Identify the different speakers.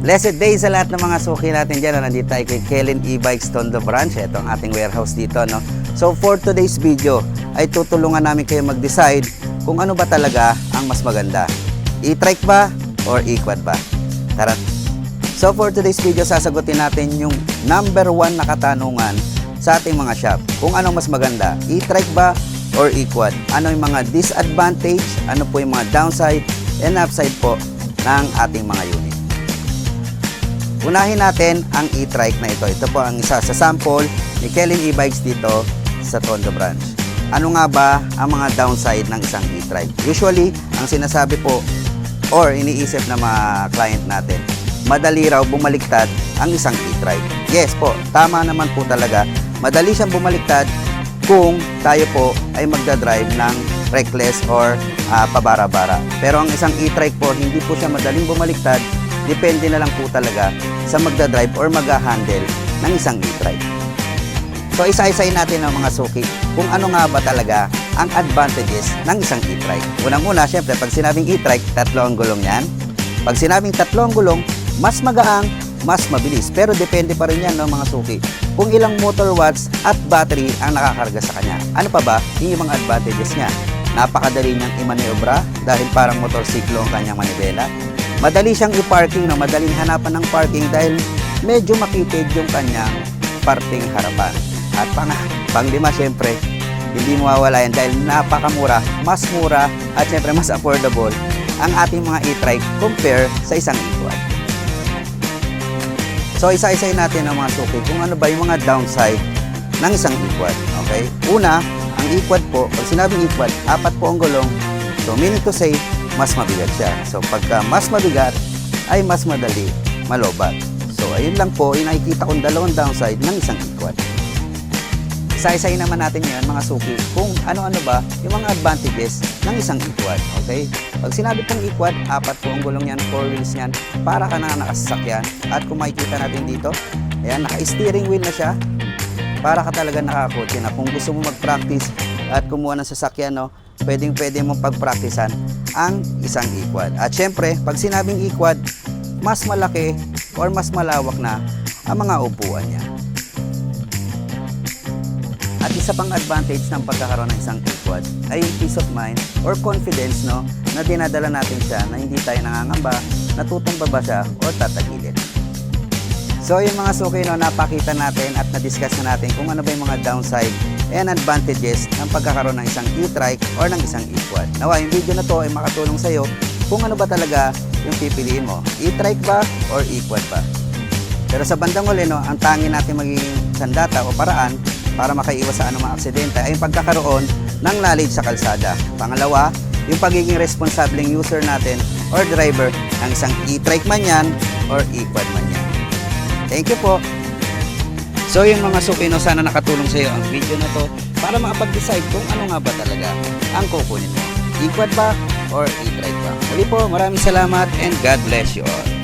Speaker 1: Blessed day sa lahat ng mga suki natin dyan. Nandito tayo kay Kellen E-Bikes Tondo Branch. Ito ang ating warehouse dito. No? So for today's video ay tutulungan namin kayo mag-decide kung ano ba talaga ang mas maganda. E-trike ba or e-quad ba? Tara. So for today's video, sasagutin natin yung number one na katanungan sa ating mga shop. Kung ano mas maganda, e-trike ba or e-quad? Ano yung mga disadvantage, ano po yung mga downside and upside po ng ating mga unit. Unahin natin ang e-trike na ito. Ito po ang isa sa sample ni Kellen e-bikes dito sa Tondo branch. Ano nga ba ang mga downside ng isang e-trike? Usually, ang sinasabi po or iniisip ng mga client natin, madali raw bumaliktad ang isang e-trike. Yes po, tama naman po talaga. Madali siyang bumaliktad kung tayo po ay magdadrive ng reckless or ah, pabara-bara. Pero ang isang e-trike po, hindi po siya madaling bumaliktad. Depende na lang po talaga sa magdadrive or mag-handle ng isang e-trike. So isa-isayin natin ang mga suki kung ano nga ba talaga ang advantages ng isang e-trike. Unang-una, syempre, pag sinabing e-trike, tatlo ang gulong yan. Pag sinabing tatlo ang gulong, mas magaang, mas mabilis. Pero depende pa rin yan, no, mga suki. Kung ilang motor watts at battery ang nakakarga sa kanya. Ano pa ba yung mga advantages niya? Napakadali niyang imaniobra dahil parang motorsiklo ang kanyang manibela. Madali siyang i-parking, no? madaling hanapan ng parking dahil medyo makitid yung kanyang parting harapan. At pang, panglima, syempre, hindi mawawala yan dahil napakamura, mas mura at syempre mas affordable ang ating mga e-trike compare sa isang e-quad. So isa-isayin natin ang mga suki kung ano ba yung mga downside ng isang e-quad. Okay? Una, ang e-quad po, pag sinabing e-quad, apat po ang gulong. So meaning to say, mas mabigat siya. So pagka mas mabigat, ay mas madali malobat. So ayun lang po, yung nakikita kong dalawang downside ng isang e-quad. Isa-isayin naman natin ngayon mga suki kung ano-ano ba yung mga advantages ng isang e-quad. Okay? Pag sinabi pong e-quad, apat po ang gulong yan, four wheels yan, para ka na nakasasakyan. At kung makikita natin dito, ayan, naka-steering wheel na siya. Para ka talaga nakakotse na kung gusto mo mag-practice at kumuha ng sasakyan, no, pwedeng pwede mong pag-practicean ang isang e-quad. At syempre, pag sinabing e-quad, mas malaki or mas malawak na ang mga upuan niya. At isa pang advantage ng pagkakaroon ng isang e-quad ay peace of mind or confidence no, na dinadala natin siya na hindi tayo nangangamba, natutumba ba siya o tatagilid. So yung mga suki no, napakita natin at na-discuss na natin kung ano ba yung mga downside and advantages ng pagkakaroon ng isang e-trike or ng isang e-quad. Nawa, yung video na to ay makatulong sa iyo kung ano ba talaga yung pipiliin mo. E-trike ba or e-quad ba? Pero sa bandang huli, no, ang tangi natin magiging sandata o paraan para makaiwas sa anumang aksidente ay yung pagkakaroon ng knowledge sa kalsada. Pangalawa, yung pagiging responsableng user natin or driver ng isang e-trike man yan or e-quad man yan. Thank you po. So yung mga sukino, sana nakatulong sa iyo ang video na to para makapag-decide kung ano nga ba talaga ang kukunin mo. E-quad ba or e-trike ba? Muli po, maraming salamat and God bless you all.